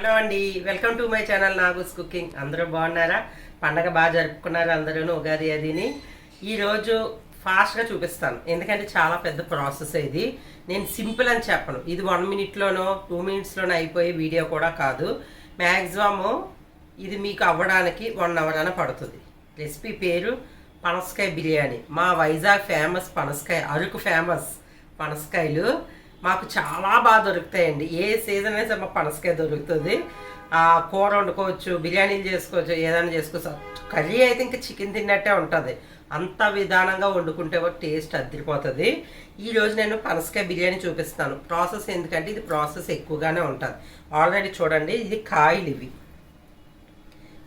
Hello అండి welcome to my channel Nagu's cooking. అందరూ బాగున్నారా? పండగ బాగా జరుపుకున్నారు అందరూ ఉగాది అదిని. ఈరోజు ఫాస్ట్గా చూపిస్తాను. ఎందుకంటే చాలా పెద్ద ప్రాసెస్ ఇది. నేను సింపుల్ అని చెప్పను. ఇది వన్ మినిట్లోనో టూ మినిట్స్లోనో అయిపోయే వీడియో కూడా కాదు. మ్యాక్సిమము ఇది మీకు అవ్వడానికి వన్ అవర్ అని పడుతుంది. రెసిపీ పేరు పనసకాయ బిర్యానీ. మా వైజాగ్ ఫేమస్ పనసకాయ అరకు ఫేమస్ పనసకాయలు. మాకు చాలా బాగా దొరుకుతాయండి. ఏ సీజన్ అయితే మా పనసకాయ దొరుకుతుంది. ఆ కూర వండుకోవచ్చు బిర్యానీలు చేసుకోవచ్చు ఏదైనా చేసుకోవచ్చు. కర్రీ అయితే ఇంకా చికెన్ తిన్నట్టే ఉంటుంది. అంత విధానంగా వండుకుంటే టేస్ట్ అదిరిపోతుంది. ఈరోజు నేను పనసకాయ బిర్యానీ చూపిస్తాను. ప్రాసెస్ ఎందుకంటే ఇది ప్రాసెస్ ఎక్కువగానే ఉంటుంది. ఆల్రెడీ చూడండి ఇది కాయలు ఇవి.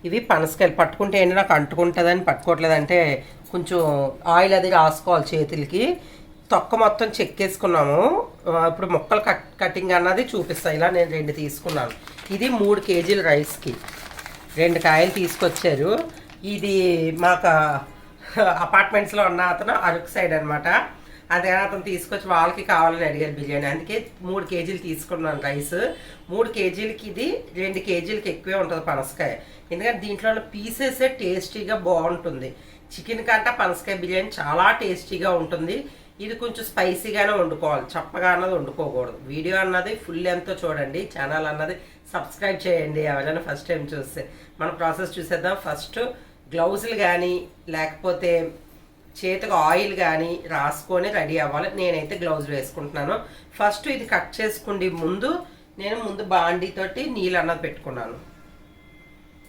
ఇవి పనసకాయలు. పట్టుకుంటే ఏంటి? నాకు అంటుకుంటుందని పట్టుకోవట్లేదంటే కొంచెం ఆయిల్ అది రాసుకోవాలి చేతులకి. తొక్క మొత్తం చెక్కేసుకున్నాము ఇప్పుడు ముక్కలు కట్ కటింగ్ అన్నది చూపిస్తాను ఇలా నేను రెండు తీసుకున్నాను. ఇది మూడు కేజీల రైస్కి రెండు కాయలు తీసుకొచ్చారు. ఇది మాకు అపార్ట్మెంట్స్లో ఉన్న అతను అరకు సైడ్ అనమాట అదే అతను తీసుకొచ్చి వాళ్ళకి కావాలని అడిగారు బిర్యానీ. అందుకే మూడు కేజీలు తీసుకున్నాను రైస్ మూడు కేజీలకి ఇది రెండు కేజీలకి ఎక్కువే ఉంటుంది పనసకాయ. ఎందుకంటే దీంట్లో ఉన్న పీసెసే టేస్టీగా బాగుంటుంది. చికెన్ కంటే పనసకాయ బిర్యానీ చాలా టేస్టీగా ఉంటుంది. ఇది కొంచెం స్పైసీగానే వండుకోవాలి చప్పగా అన్నది వండుకోకూడదు. వీడియో అన్నది ఫుల్ ఎంతో చూడండి ఛానల్ అన్నది సబ్స్క్రైబ్ చేయండి ఎవరైనా ఫస్ట్ టైం చూస్తే. మన ప్రాసెస్ చూసేద్దాం. ఫస్ట్ గ్లౌజులు కానీ లేకపోతే చేతికి ఆయిల్ కానీ రాసుకొని రెడీ అవ్వాలి. నేనైతే గ్లౌజ్ వేసుకుంటున్నాను. ఫస్ట్ ఇది కట్ చేసుకుండి ముందు నేను ముందు బాండీతోటి నీళ్ళు అన్నది పెట్టుకున్నాను.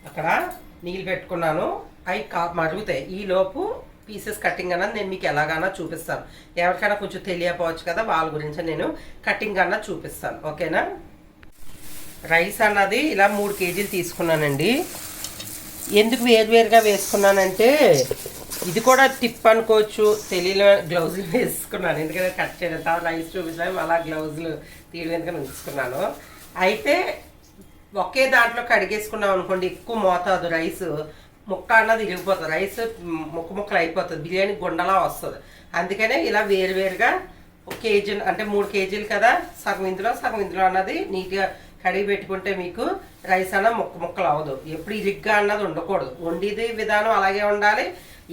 అక్కడ నీళ్ళు పెట్టుకున్నాను. అవి కా మరుగుతాయి. ఈలోపు పీసెస్ కటింగ్ అన్నది నేను మీకు ఎలాగైనా చూపిస్తాను. ఎవరికైనా కొంచెం తెలియకపోవచ్చు కదా వాళ్ళ గురించి నేను కటింగ్ అన్న చూపిస్తాను. ఓకేనా? రైస్ అన్నది ఇలా మూడు కేజీలు తీసుకున్నానండి. ఎందుకు వేరువేరుగా వేసుకున్నానంటే ఇది కూడా టిప్ అనుకోవచ్చు తెలియని గ్లౌజులు వేసుకున్నాను. ఎందుకంటే కట్ చేయడం తర్వాత రైస్ చూపించడం అలా గ్లౌజులు తీయడం ఎందుకని ఉంచుకున్నాను. అయితే ఒకే దాంట్లో కడిగేసుకున్నాం అనుకోండి ఎక్కువ మోతాదు రైస్. ముక్క అన్నది ఇరిగిపోతుంది రైస్ ముక్క ముక్కలు అయిపోతుంది. బిర్యానీ గుండలా వస్తుంది. అందుకనే ఇలా వేరువేరుగా ఒక కేజీ అంటే మూడు కేజీలు కదా సగం ఇందులో సగం ఇందులో అన్నది నీట్గా కడిగి పెట్టుకుంటే మీకు రైస్ అన్న ముక్క ముక్కలు అవ్వదు. ఎప్పుడు ఇరిగ్గా అన్నది ఉండకూడదు. వండిది విధానం అలాగే ఉండాలి.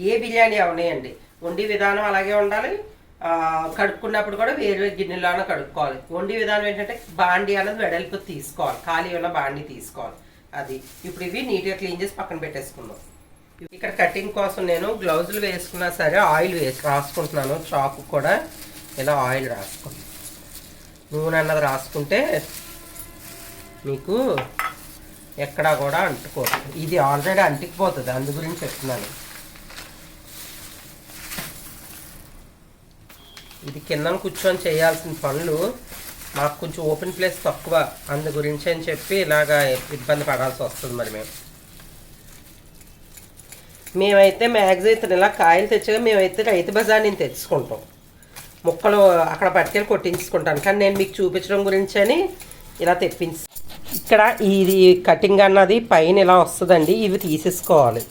ఏ బిర్యానీ అవనాయండి. వండి విధానం అలాగే ఉండాలి. కడుక్కున్నప్పుడు కూడా వేరు వేరు గిన్నెలోనే కడుక్కోవాలి. వండి విధానం ఏంటంటే బాండి అన్నది వెడల్పు తీసుకోవాలి. ఖాళీ ఉన్న బాండి తీసుకోవాలి. అది. ఇప్పుడు ఇవి నీట్గా క్లీన్ చేసి పక్కన పెట్టేసుకుందాం. ఇక్కడ కటింగ్ కోసం నేను గ్లౌజులు వేసుకున్నా సరే ఆయిల్ వేసి రాసుకుంటున్నాను. చాకు కూడా ఇలా ఆయిల్ రాసుకుంటాను నూనె అన్నది రాసుకుంటే మీకు ఎక్కడా కూడా అంటుకోదు. ఇది ఆల్రెడీ అంటికిపోతుంది. అందు గురించి చెప్తున్నాను. ఇది కింద కూర్చొని చేయాల్సిన పనులు మాకు కొంచెం ఓపెన్ ప్లేస్ తక్కువ. అందు గురించి అని చెప్పి ఇలాగా ఇబ్బంది పడాల్సి వస్తుంది మరి మేము. మేమైతే మ్యాక్సిమం ఇతను ఇలా కాయలు తెచ్చగా మేమైతే రైతు బజార్ నేను తెచ్చుకుంటాం. ముక్కలు అక్కడ పట్టుకెళ్ళి కొట్టించుకుంటాను కానీ నేను మీకు చూపించడం గురించి అని ఇలా తెప్పించి ఇక్కడ ఇది కటింగ్ అన్నది పైన ఇలా వస్తుందండి. ఇవి తీసేసుకోవాలి.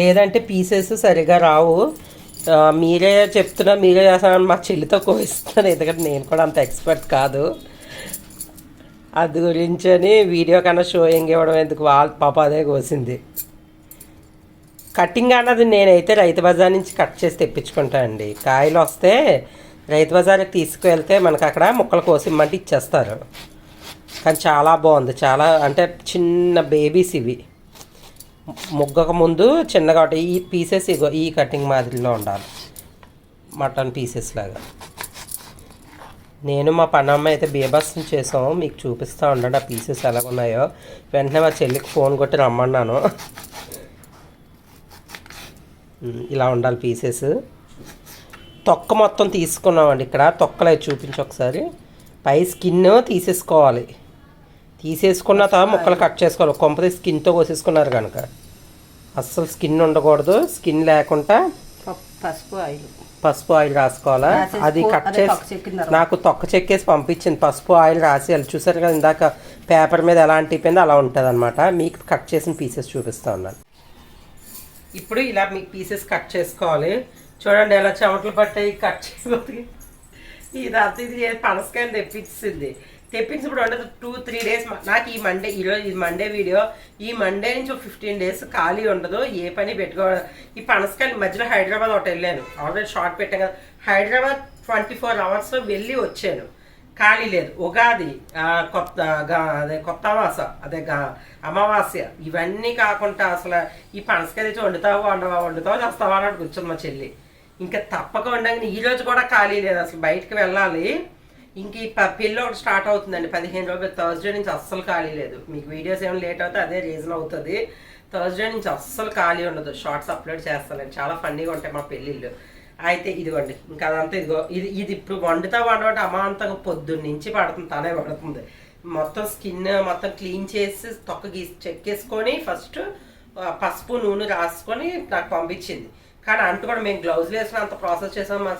లేదంటే పీసెస్ సరిగా రావు. మీరే చెప్తున్నా మీరే చేస్తానని మా చెల్లితో కోయిస్తున్నాను ఎందుకంటే నేను కూడా అంత ఎక్స్పర్ట్ కాదు. అది గురించి అని వీడియో కన్నా షోయింగ్ ఇవ్వడం ఎందుకు? వాళ్ళ పాప అదే కోసింది. కటింగ్ అన్నది నేనైతే రైతు బజార్ నుంచి కట్ చేసి తెప్పించుకుంటా అండి. కాయలు వస్తే రైతు బజార్కి తీసుకువెళ్తే మనకు అక్కడ ముక్కలు కోసి ఇమ్మంటే ఇచ్చేస్తారు. కానీ చాలా బాగుంది. చాలా అంటే చిన్న బేబీస్ ఇవి. ముగ్గక ముందు చిన్నగా ఈ పీసెస్ ఇగో ఈ కటింగ్ మాదిరిలో ఉండాలి. మటన్ పీసెస్ లాగా. నేను మా పనమ్మ అయితే బీభత్సం చేసాము మీకు చూపిస్తూ ఉండండి ఆ పీసెస్ ఎలా ఉన్నాయో. వెంటనే మా చెల్లికి ఫోన్ కొట్టి రమ్మన్నాను. ఇలా ఉండాలి పీసెస్ తొక్క మొత్తం తీసుకున్నామండి ఇక్కడ. తొక్కలు అవి చూపించి ఒకసారి. పై స్కిన్ తీసేసుకోవాలి. తీసేసుకున్న తర్వాత ముక్కలు కట్ చేసుకోవాలి. కొంపతి స్కిన్తో కోసేసుకున్నారు కనుక. అస్సలు స్కిన్ ఉండకూడదు. స్కిన్ లేకుండా పసుపు ఆయిల్. పసుపు ఆయిల్ రాసుకోవాలా? అది కట్ చేసి. నాకు తొక్క చెక్కేసి పంపించింది. పసుపు ఆయిల్ రాసి అది చూసారు కదా ఇందాక పేపర్ మీద ఎలా అంటిపోయిందో అలా ఉంటుంది అనమాట మీకు కట్ చేసిన పీసెస్ చూపిస్తా ఉన్నాను. ఇప్పుడు ఇలా మీకు పీసెస్ కట్ చేసుకోవాలి. చూడండి ఎలా చెమటలు పట్టాయి. కట్ ఇదంతా ఇది పనసకాయలు తెప్పించింది. తెప్పించి ఇప్పుడు ఉండదు. టూ త్రీ డేస్ నాకు ఈ మండే ఈరోజు ఈ మండే వీడియో ఈ మండే నుంచి ఫిఫ్టీన్ డేస్ ఖాళీ ఉండదు. ఏ పని పెట్టుకో ఈ పనసకాయలు మధ్యలో హైదరాబాద్ ఒకటి వెళ్ళాను. ఆల్రెడీ షార్ట్ పెట్టాను కదా. హైదరాబాద్ ట్వంటీ ఫోర్ అవర్స్లో వెళ్ళి వచ్చాను. ఖాళీ లేదు. ఉగాది కొత్త అదే కొత్త అమాస అదే అమావాస్య ఇవన్నీ కాకుండా అసలు ఈ పనసకాయ తెచ్చి వండుతావు వండవా వండుతావు చేస్తావా అని కూర్చుంది మా చెల్లి. ఇంకా తప్పక ఉండగానే ఈరోజు కూడా ఖాళీ లేదు. అసలు బయటకు వెళ్ళాలి. ఇంక ఈ ప- ఒకటి స్టార్ట్ అవుతుందండి. పదిహేను రోజులు థర్స్డే నుంచి అస్సలు ఖాళీ లేదు. మీకు వీడియోస్ ఏమైనా లేట్ అవుతే అదే రీజన్ అవుతుంది. థర్స్డే నుంచి అస్సలు ఖాళీ ఉండదు. షార్ట్స్ అప్లోడ్ చేస్తానండి. చాలా ఫన్నీగా ఉంటాయి మా పెళ్ళిళ్ళు. అయితే ఇదిగోండి ఇంకా అదంతా ఇదిగో ఇది ఇది ఇప్పుడు వండుతా వండబట్టి అమాంతంగా పొద్దున్న నుంచి పడుతుంది తనే పడుతుంది. మొత్తం స్కిన్ మొత్తం క్లీన్ చేసి తొక్క గీసి చెక్కేసుకొని ఫస్ట్ పసుపు నూనె రాసుకొని నాకు పంపించింది. కానీ అంటూ కూడా మేము గ్లౌజులు వేసిన అంత ప్రాసెస్ చేసాం. మా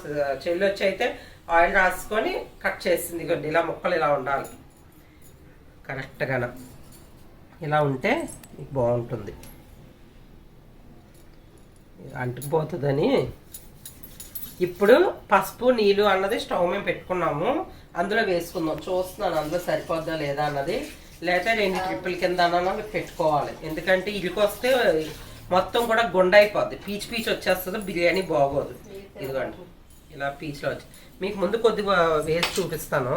చెల్లి వచ్చి అయితే ఆయిల్ రాసుకొని కట్ చేసింది ఇదిగోండి ఇలా ముక్కలు ఇలా ఉండాలి. కరెక్ట్గాన ఇలా ఉంటే మీకు బాగుంటుంది. అంటుకుపోతుందని. ఇప్పుడు పసుపు నీళ్ళు అన్నది స్టవ్ మీద పెట్టుకున్నాము. అందులో వేసుకుందాం. చూస్తున్నాను అందులో సరిపోద్దా లేదా అన్నది. లేకపోతే రెండు ట్రిప్పుల కింద అన్న పెట్టుకోవాలి. ఎందుకంటే ఇరికి వస్తే మొత్తం కూడా గుండ అయిపోద్ది పీచ్ పీచ్ వచ్చేస్తుంది బిర్యానీ బాగోదు. ఇదిగోండి. ఇలా పీచ్లో వచ్చి. మీకు ముందు కొద్దిగా వేసి చూపిస్తాను.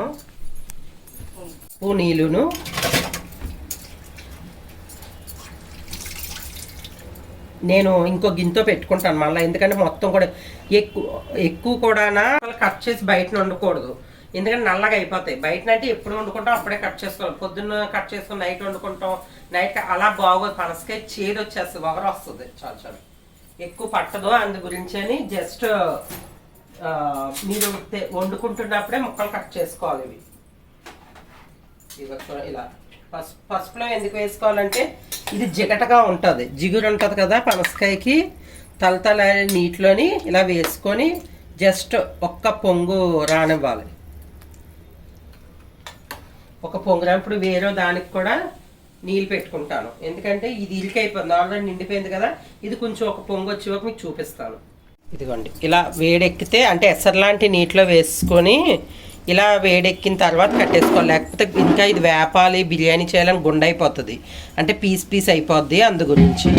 ఉప్పు నీళ్ళును నేను ఇంకో గింతో పెట్టుకుంటాను మళ్ళీ ఎందుకంటే మొత్తం కూడా ఎక్కువ ఎక్కువ కూడానా కట్ చేసి బయట వండకూడదు. ఎందుకంటే నల్లగా అయిపోతాయి. బయట అంటే ఎప్పుడు వండుకుంటాం అప్పుడే కట్ చేసుకోవాలి. పొద్దున్న కట్ చేసుకుని నైట్ వండుకుంటాం. నైట్ అలా బాగోదు. పనసకాయ చేదు వచ్చేస్తుంది వగర వస్తుంది చాలా చాలా. ఎక్కువ పట్టదు. అందు గురించి అని జస్ట్ మీరు వండుకుంటున్నప్పుడే ముక్కలు కట్ చేసుకోవాలి ఇవి. ఇలా. పసుపు పసుపులో ఎందుకు వేసుకోవాలంటే ఇది జిగటగా ఉంటుంది. జిగురు ఉంటుంది కదా పనసకాయకి. తలతల నీటిలోని ఇలా వేసుకొని జస్ట్ ఒక్క పొంగు రానివ్వాలి. ఒక పొంగు రానప్పుడు వేరే దానికి కూడా నీళ్ళు పెట్టుకుంటాను. ఎందుకంటే ఇది ఇరికైపోయింది. ఆల్రెడీ నిండిపోయింది కదా. ఇది కొంచెం ఒక పొంగు వచ్చేవరకు మీకు చూపిస్తాను. ఇదిగోండి. ఇలా వేడెక్కితే అంటే ఎసర్లాంటి నీటిలో వేసుకొని ఇలా వేడెక్కిన తర్వాత కట్టేసుకోవాలి. లేకపోతే ఇంకా ఇది వేపాలి బిర్యానీ చేయాలని గుండె అయిపోతుంది అంటే పీస్ పీస్ అయిపోద్ది అందు గురించి.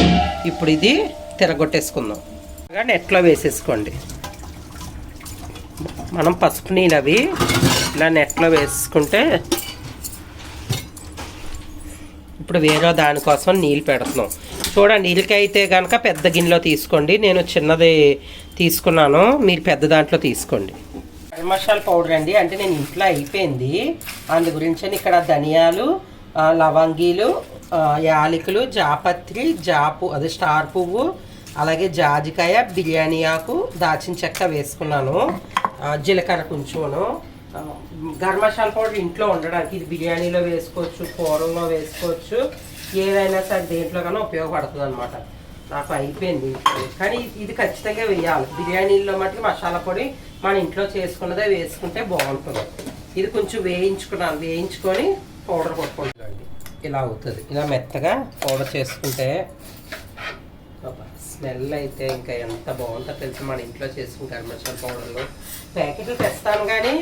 ఇప్పుడు ఇది తిరగొట్టేసుకుందాం. బాగా నెట్లో వేసేసుకోండి. మనం పసుపు నీళ్ళు అవి ఇలా నెట్లో వేసుకుంటే ఇప్పుడు వేరే దానికోసం నీళ్ళు పెడుతున్నాం. చూడండి నీళ్ళకైతే కనుక పెద్ద గిన్నెలో తీసుకోండి. నేను చిన్నది తీసుకున్నాను. మీరు పెద్ద దాంట్లో తీసుకోండి. గరం మసాలా పౌడర్ అండి. అంటే నేను ఇంట్లో అయిపోయింది. అందు గురించి ఇక్కడ ధనియాలు లవంగీలు యాలకులు జాపత్రి జాపు అదే స్టార్ పువ్వు అలాగే జాజికాయ బిర్యానీ ఆకు దాచిన చెక్క వేసుకున్నాను. జీలకర్ర కొంచెంను. గర్మశాల మసాలా పౌడర్ ఇంట్లో ఉండడానికి ఇది బిర్యానీలో వేసుకోవచ్చు కూరల్లో వేసుకోవచ్చు ఏదైనా సరే దేంట్లో కన్నా ఉపయోగపడుతుంది అనమాట నాకు అయిపోయింది. కానీ ఇది ఖచ్చితంగా వేయాలి. బిర్యానీల్లో మటుకు మసాలా పొడి మన ఇంట్లో చేసుకున్నదే వేసుకుంటే బాగుంటుంది. ఇది కొంచెం వేయించుకున్నాను. వేయించుకొని పౌడర్ కొట్టుకుంటాను ఇలా అవుతుంది. ఇలా మెత్తగా పౌడర్ చేసుకుంటే స్మెల్ అయితే ఇంకా ఎంత బాగుంటుందో తెలుసు? మన ఇంట్లో చేసుకుని గరం పౌడర్లు. ప్యాకెట్లు తెస్తాను కానీ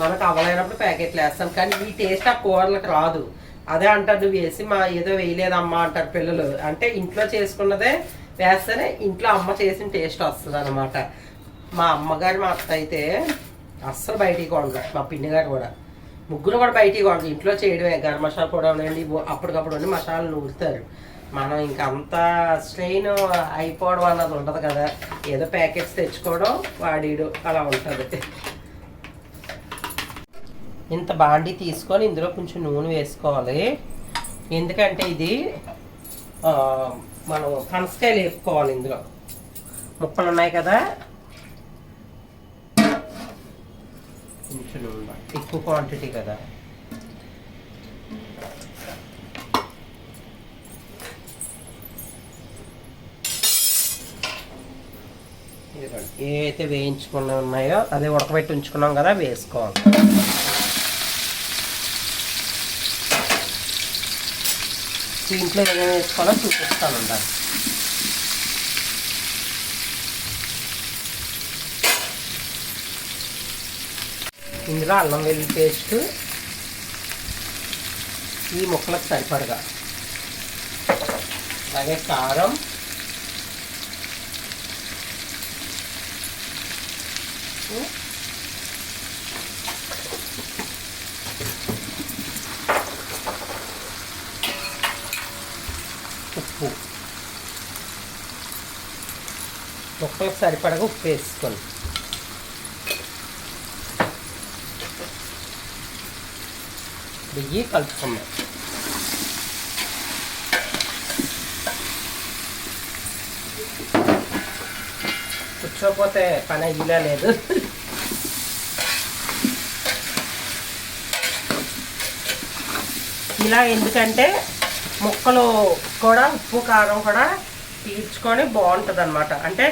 మనకు అవ్వలేనప్పుడు ప్యాకెట్లు వేస్తాను కానీ ఈ టేస్ట్ ఆ కూరలకు రాదు. అదే అంటారు నువ్వు వేసి మా ఏదో వేయలేదమ్మా అంటారు పిల్లలు. అంటే ఇంట్లో చేసుకున్నదే వేస్తేనే ఇంట్లో అమ్మ చేసిన టేస్ట్ వస్తుంది అనమాట మా అమ్మగారు మా అత్త అయితే అస్సలు బయటికి కొనరు. మా పిన్ని గారు కూడా. ముగ్గురు కూడా బయటికి కొనరు. ఇంట్లో చేయడమే. గరం మసాలా కూడా ఉండండి అప్పటికప్పుడు ఉండి మసాలాలు నూరుతారు. మనం ఇంకా అంత స్ట్రెయిన్ అయిపోవడం అన్నది ఉండదు కదా. ఏదో ప్యాకెట్స్ తెచ్చుకోవడం వాడిడు అలా ఉంటుంది. ఇంత బాండి తీసుకొని ఇందులో కొంచెం నూనె వేసుకోవాలి. ఎందుకంటే ఇది మనం పనసకాయలు వేపుకోవాలి ఇందులో. ముక్కలు ఉన్నాయి కదా? కొంచెం ఎక్కువ క్వాంటిటీ కదా. ఏవైతే వేయించుకున్న ఉన్నాయో అదే ఉడకబెట్టి ఉంచుకున్నాం కదా వేసుకోవాలి. దీంట్లో ఏమేమి వేసుకోవాలో చూపిస్తాను ఉండాలి ఇందులో అల్లం వెల్లుల్లి పేస్ట్ ఈ ముక్కలకు సరిపడగా. అలాగే కారం ఉప్పు ముక్కలకు సరిపడగా ఉప్పు వేసుకోండి. బియ్యి కలుపుకున్నాం కూర్చోపోతే పని అయ్యేలా లేదు. ఇలా ఎందుకంటే ముక్కలు కూడా ఉప్పు కారం కూడా పీల్చుకొని బాగుంటుంది అనమాట అంటే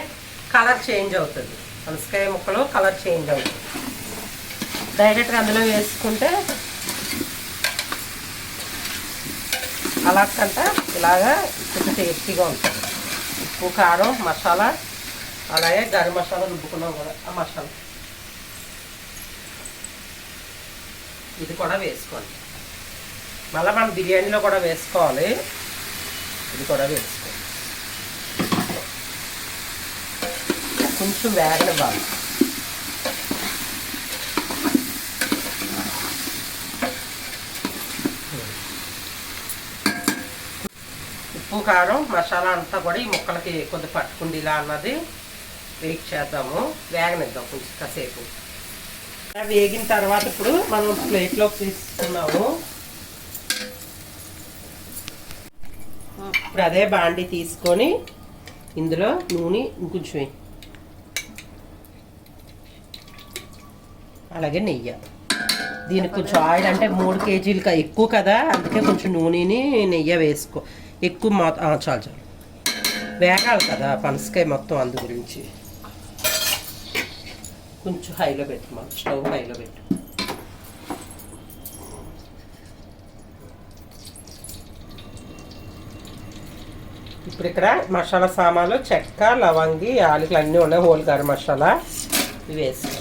కలర్ చేంజ్ అవుతుంది. పనసకాయ ముక్కలు కలర్ చేంజ్ అవుతుంది. డైరెక్ట్గా అందులో వేసుకుంటే అలా కంటే ఇలాగా కొంచెం టేస్టీగా ఉంటుంది. ఉప్పు కారం మసాలా అలాగే గరం మసాలా రుబ్బుకున్నాం కూడా ఆ మసాలా. ఇది కూడా వేసుకోండి. మళ్ళీ మనం బిర్యానీలో కూడా వేసుకోవాలి. ఇది కూడా వేసుకోవాలి కొంచెం వేగనివ్వాలి ఉప్పు కారం మసాలా అంతా కూడా ఈ ముక్కలకి కొద్ది పట్టుకుంది ఇలా అన్నది. వెయిట్ చేద్దాము. వేగనిద్దాం కొంచెం కాసేపు. వేగిన తర్వాత ఇప్పుడు మనం ప్లేట్లోకి తీసుకున్నాము ఇప్పుడు అదే బాండి తీసుకొని ఇందులో నూనె ఇంకొంచెం అలాగే నెయ్యి. దీనికి కొంచెం ఆయిల్ అంటే మూడు కేజీలు ఎక్కువ కదా అందుకే కొంచెం నూనెని నెయ్యి వేసుకో. ఎక్కువ మా ఆ, చాలు చాలు. వేగాలి కదా పనసకాయ మొత్తం అందు గురించి. కొంచెం హైలో పెట్టు మా స్టవ్ హైలో పెట్టు. ఇప్పుడు ఇక్కడ మసాలా సామాన్లు చెక్క లవంగి యాలకులు అన్నీ ఉన్నాయి హోల్ గరం మసాలా. ఇవి వేసుకో.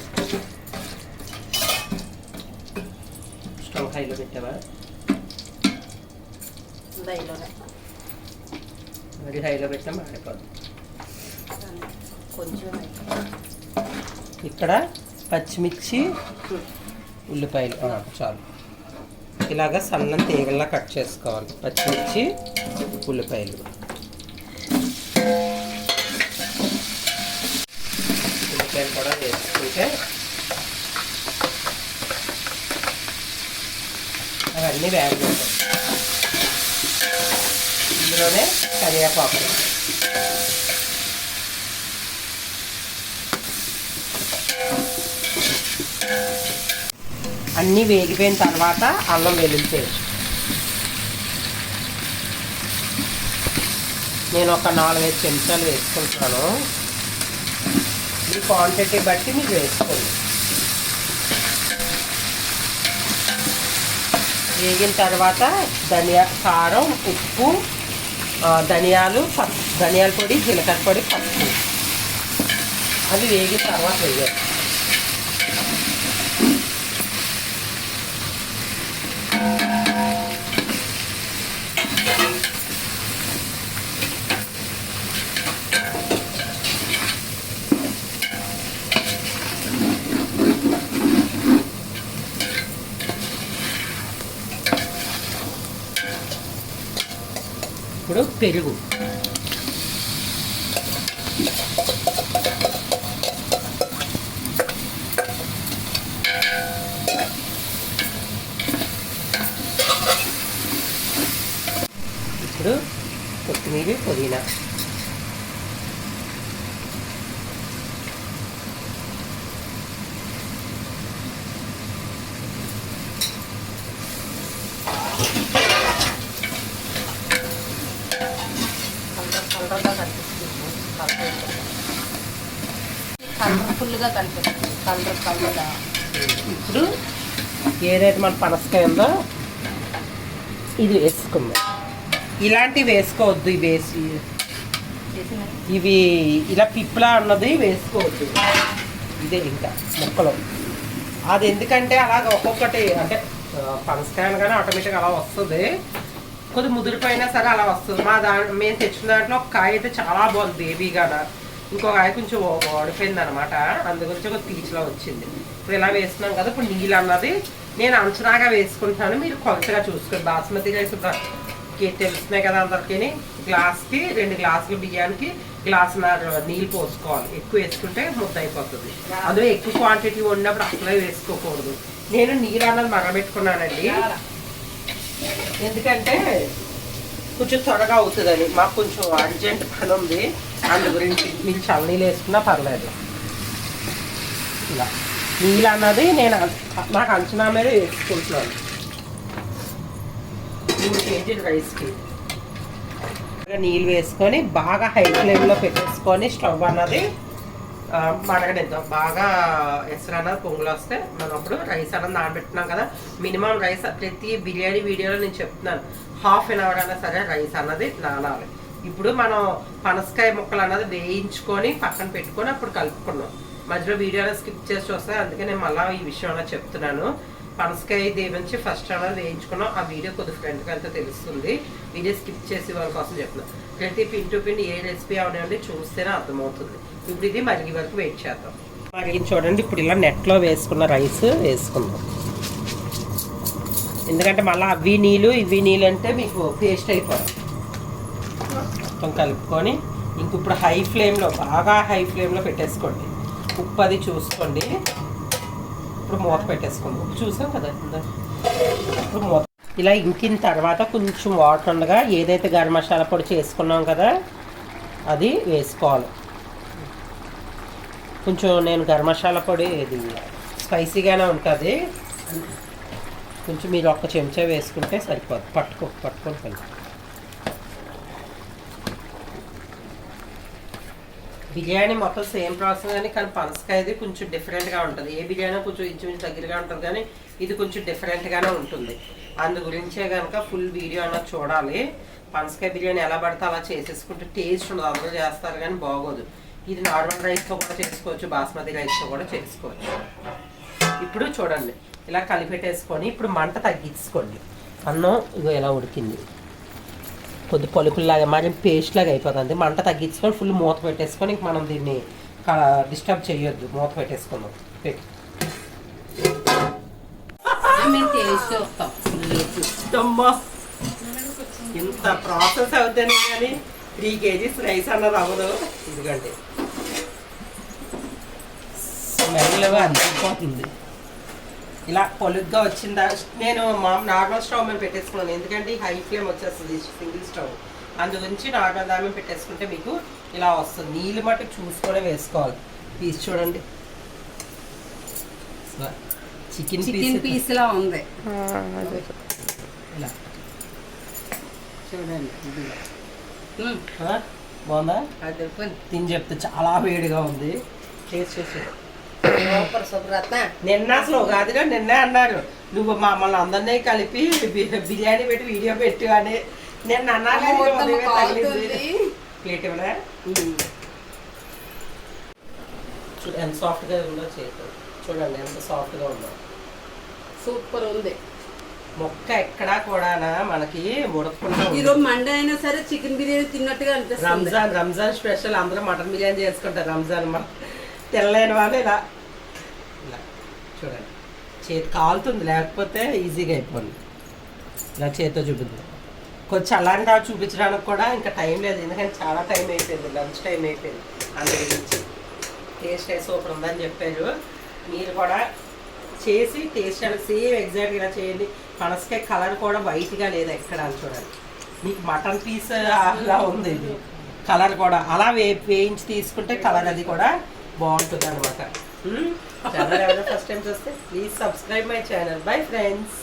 పెట్టావా? మరి హైలో పెట్టినా మాడిపోదు. కొంచెం ఇక్కడ పచ్చిమిర్చి ఉల్లిపాయలు. చాలు. ఇలాగ సన్నం తీగల్లా కట్ చేసుకోవాలి. పచ్చిమిర్చి ఉల్లిపాయలు. ఉల్లిపాయలు కూడా వేసుకుంటే అవన్నీ వేగలుగుతాయి ఇందులోనే కరివేపాకు. అన్నీ వేగిపోయిన తర్వాత అల్లం వెల్లుల్లి నేను ఒక నాలుగైదు చెంచాలు వేసుకుంటున్నాను. మీ క్వాంటిటీ బట్టి మీరు వేసుకోండి. వేగిన తర్వాత ధనియా కారం ఉప్పు ధనియాలు పసుపు ధనియాల పొడి జీలకర్ర పొడి పసుపు. అవి వేగిన తర్వాత వేయాలి. ఇప్పుడు పెరుగు. ఇప్పుడు కొత్తిమీర పుదీనా కలర్గా కనిపిస్తుంది కలర్ఫుల్గా కనిపిస్తుంది కలర్ కలర్గా ఇప్పుడు ఏదైతే మన పనసకాయ ఉందో ఇది వేసుకుందాం. ఇలాంటివి వేసుకోవద్దు ఇవి వేసి ఇవి ఇలా పిప్పులా ఉన్నది వేసుకోవద్దు. ఇదే ఇంకా మొక్కలు. అది ఎందుకంటే అలాగ ఒక్కొక్కటి అంటే ఆ, కానీ ఆటోమేటిక్గా అలా వస్తుంది. కొద్ది ముదిరిపోయినా సరే అలా వస్తుంది. మా దా మేము తెచ్చిన దాంట్లో ఒక కాయ అయితే చాలా బాగుంది బేబీగాన ఇంకో కాయ కొంచెం ఓడిపోయింది అనమాట అందుగురించి ఒక పీచ్లో వచ్చింది. ఇప్పుడు ఇలా వేస్తున్నాం కదా ఇప్పుడు నీళ్ళు అన్నది నేను అంచనాగా వేసుకుంటున్నాను మీరు కొలతగా చూసుకోండి. బాస్మతి రైస్ తెలుస్తున్నాయి కదా అందరికీ గ్లాస్కి రెండు గ్లాసులు బియ్యానికి గ్లాస్ నీళ్ళు పోసుకోవాలి. ఎక్కువ వేసుకుంటే ముద్ద అయిపోతుంది అందులో ఎక్కువ క్వాంటిటీ ఉన్నప్పుడు అసలే వేసుకోకూడదు. నేను నీళ్ళు అన్నది మరగబెట్టుకున్నానండి. ఎందుకంటే కొంచెం త్వరగా అవుతుందని. మాకు కొంచెం అర్జెంట్ పని ఉంది అందు గురించి మీరు చల్లనీళ్ళు వేసుకున్నా పర్లేదు. ఇలా. నీళ్ళు అన్నది నేను నాకు అంచనా మీద వేసుకుంటున్నాను. మూడు కేజీలు రైస్కి. నీళ్ళు వేసుకొని బాగా హై ఫ్లేమ్లో పెట్టేసుకొని స్టవ్ అన్నది ఆ, మరగనిద్దాం బాగా ఎసరు అన్నది పొంగులు వస్తే మనం అప్పుడు రైస్ అన్నది నానబెట్టున్నాం కదా. మినిమం రైస్ ప్రతి బిర్యానీ వీడియోలో నేను చెప్తున్నాను. హాఫ్ అన్ అవర్ అయినా సరే రైస్ అన్నది నానాలి. ఇప్పుడు మనం పనసకాయ ముక్కలు అన్నది వేయించుకొని పక్కన పెట్టుకొని అప్పుడు కలుపుకున్నాం. మధ్యలో వీడియోలో స్కిప్ చేసి వస్తాయి అందుకే నేను మళ్ళీ ఈ విషయం అలా చెప్తున్నాను. పనసకాయ దేవించి ఫస్ట్ అన్నది వేయించుకున్నాం. ఆ వీడియో కొద్ది ఫ్రెండ్కి అంతా తెలుస్తుంది. వీడియో స్కిప్ చేసి వాళ్ళ కోసం చెప్తున్నాను ప్రతి పిన్ టు పిన్ ఏ రెసిపీ అవనండి చూస్తేనే అర్థమవుతుంది. ఇప్పుడు ఇది మరిగి వరకు వెయిట్ చేద్దాం. మరిగి చూడండి ఇప్పుడు ఇలా నెట్లో వేసుకున్న రైస్ వేసుకుందాం. ఎందుకంటే మళ్ళీ అవి నీళ్ళు ఇవి నీళ్ళు అంటే మీకు పేస్ట్ అయిపోతుంది. మొత్తం కలుపుకొని ఇంక ఇప్పుడు హై ఫ్లేమ్లో బాగా హై ఫ్లేమ్లో పెట్టేసుకోండి. ఉప్పు అది చూసుకోండి. ఇప్పుడు మూత పెట్టేసుకోండి ఉప్పు చూసాం కదా ఇప్పుడు మూత ఇలా ఇంకిన తర్వాత కొంచెం వాటర్ ఉండగా ఏదైతే గరం మసాలా పొడి చేసుకున్నాం కదా అది వేసుకోవాలి. కొంచెం నేను గరం మసాలా పొడి ఇది స్పైసీగానే ఉంటుంది. కొంచెం మీరు ఒక్క చెంచా వేసుకుంటే సరిపోదు. పట్టుకో పట్టుకొని కలిపి బిర్యానీ మొత్తం సేమ్ ప్రాసెస్ కానీ కానీ పనసకాయది కొంచెం డిఫరెంట్గా ఉంటుంది. ఏ బిర్యానీ కొంచెం ఇంచుమించు దగ్గరగా ఉంటుంది కానీ ఇది కొంచెం డిఫరెంట్గానే ఉంటుంది. అందు గురించే కనుక ఫుల్ వీడియో అన్నది చూడాలి. పనసకాయ బిర్యానీ ఎలా పడితే అలా చేసేసుకుంటే టేస్ట్ ఉండదు. అందరూ చేస్తారు కానీ బాగోదు. ఇది నార్మల్ రైస్తో కూడా చేసుకోవచ్చు బాస్మతి రైస్తో కూడా చేసుకోవచ్చు. ఇప్పుడు చూడండి. ఇలా కలిపెట్టేసుకొని ఇప్పుడు మంట తగ్గించుకోండి. అన్నం ఇగో ఎలా ఉడికింది. కొద్ది పలుకుల్లాగా మరి పేస్ట్ లాగా అయిపోతుంది. మంట తగ్గించుకొని ఫుల్ మూత పెట్టేసుకొని ఇంక మనం దీన్ని డిస్టర్బ్ చేయొద్దు. మూత పెట్టేసుకుందాం. పెట్టి. మేము టేస్ట్ చూస్తాం. అమ్మా! ఇంత ప్రాసెస్ అవుతాను కానీ త్రీ కేజీస్ రైస్ అన్నది అవ్వదు ఎందుకంటే స్మెల్ అందిపోతుంది ఇలా పొలుగ్గా వచ్చిందా? నేను మా నార్మల్ స్టవ్ మీద పెట్టేసుకున్నాను. ఎందుకంటే హై ఫ్లేమ్ వచ్చేస్తుంది సింగిల్ స్టవ్. అందు గురించి నార్మల్ దాని మీద పెట్టేసుకుంటే మీకు ఇలా వస్తుంది. నీళ్ళు మట్టుకు చూసుకొని వేసుకోవాలి. పీస్ చూడండి. చికెన్ చికెన్ పీస్ పీస్ లా ఉంది. ఇలా. చూడండి. మ్మ్. బాగుందా? తిని చెప్తే చాలా వేడిగా ఉంది. టేస్ట్ చేసి నిన్న అసలు ఉగాదిగా నిన్నే అన్నారు. నువ్వు మమ్మల్ని అందరినీ కలిపి బిర్యానీ పెట్టి వీడియో పెట్టు అని నిన్న. ప్లేట్ ఇవ్వనా? చూడు ఎంత సాఫ్ట్గా ఉందో చేతి. చూడండి ఎంత సాఫ్ట్గా ఉందో. సూపర్ ఉంది. మొక్క ఎక్కడా కూడా మనకి ఉంది. ఈరోజు మండే అయినా సరే చికెన్ బిర్యానీ తిన్నట్టుగా అనిపిస్తుంది. రంజాన్ రంజాన్ స్పెషల్. అందరూ మటన్ బిర్యానీ చేసుకుంటారు. రంజాన్ మా తెల్లైన వాళ్ళు ఇలా. ఇలా చూడండి. చేతి కాలుతుంది లేకపోతే ఈజీగా అయిపోయింది ఇలా చేతితో చూపిద్దాం. కొంచెం అలాంటి చూపించడానికి కూడా ఇంకా టైం లేదు ఎందుకంటే చాలా టైం అయిపోయింది లంచ్ టైం అయిపోయింది. అందు గురించి. టేస్ట్ అయితే సూపర్ ఉందని చెప్పారు. మీరు కూడా చేసి టేస్ట్ అనేది సేమ్ ఎగ్జాక్ట్గా ఇలా చేయండి. పనసకాయ కలర్ కూడా వైట్గా లేదు ఎక్కడ అని చూడండి. మీకు మటన్ పీస్ అలా ఉంది ఇది. కలర్ కూడా అలా వే వేయించి తీసుకుంటే కలర్ అది కూడా బాగుంటుంది అనమాట ఫస్ట్ టైం చూస్తే please subscribe my channel bye friends